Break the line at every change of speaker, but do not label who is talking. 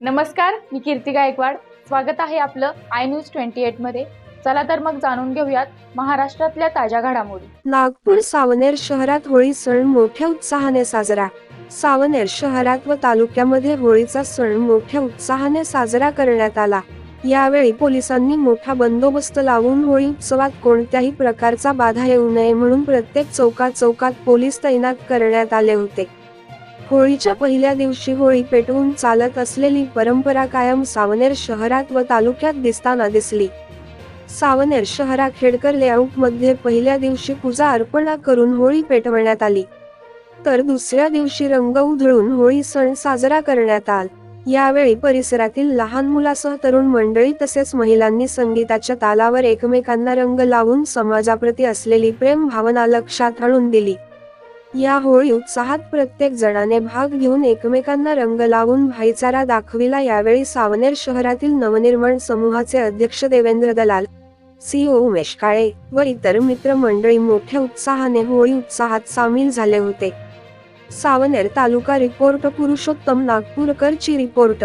नमस्कार मी कीर्ती गायकवाड. स्वागत आहे आपलं आय न्यूज ट्वेंटी एटमध्ये. चला तर मग जाणून घेऊयात महाराष्ट्रातल्या ताज्या घडामोडी.
नागपूर सावनेर शहरात होळी सण मोठ्या उत्साहाने साजरा. सावनेर शहरात व तालुक्यामध्ये होळीचा सण मोठ्या उत्साहाने साजरा करण्यात आला. यावेळी पोलिसांनी मोठा बंदोबस्त लावून होळी उत्सवात कोणत्याही प्रकारचा बाधा येऊ नये म्हणून प्रत्येक चौकात चौकात पोलीस तैनात करण्यात आले होते. होळीच्या पहिल्या दिवशी होळी पेटवून चालत असलेली परंपरा कायम सावनेर शहरात व तालुक्यात दिसताना दिसली. सावनेर शहरा खेडकर लेआउटमध्ये पहिल्या दिवशी पूजा अर्पणा करून होळी पेटवण्यात आली. तर दुसऱ्या दिवशी रंग उधळून होळी सण साजरा करण्यात आला. यावेळी परिसरातील लहान मुलासह तरुण मंडळी तसेच महिलांनी संगीताच्या तालावर एकमेकांना रंग लावून समाजाप्रती असलेली प्रेम भावना लक्षात आणून दिली. या होळी उत्साहात प्रत्येक जणाने भाग घेऊन एकमेकांना रंग लावून भाईचारा दाखविला. यावेळी सावनेर शहरातील नवनिर्माण समूहाचे अध्यक्ष देवेंद्र दलाल सीओ उमेश काळे व इतर मित्रमंडळी मोठ्या उत्साहाने होळी उत्साहात सामील झाले होते. सावनेर तालुका रिपोर्ट पुरुषोत्तम नागपूरकरची रिपोर्ट.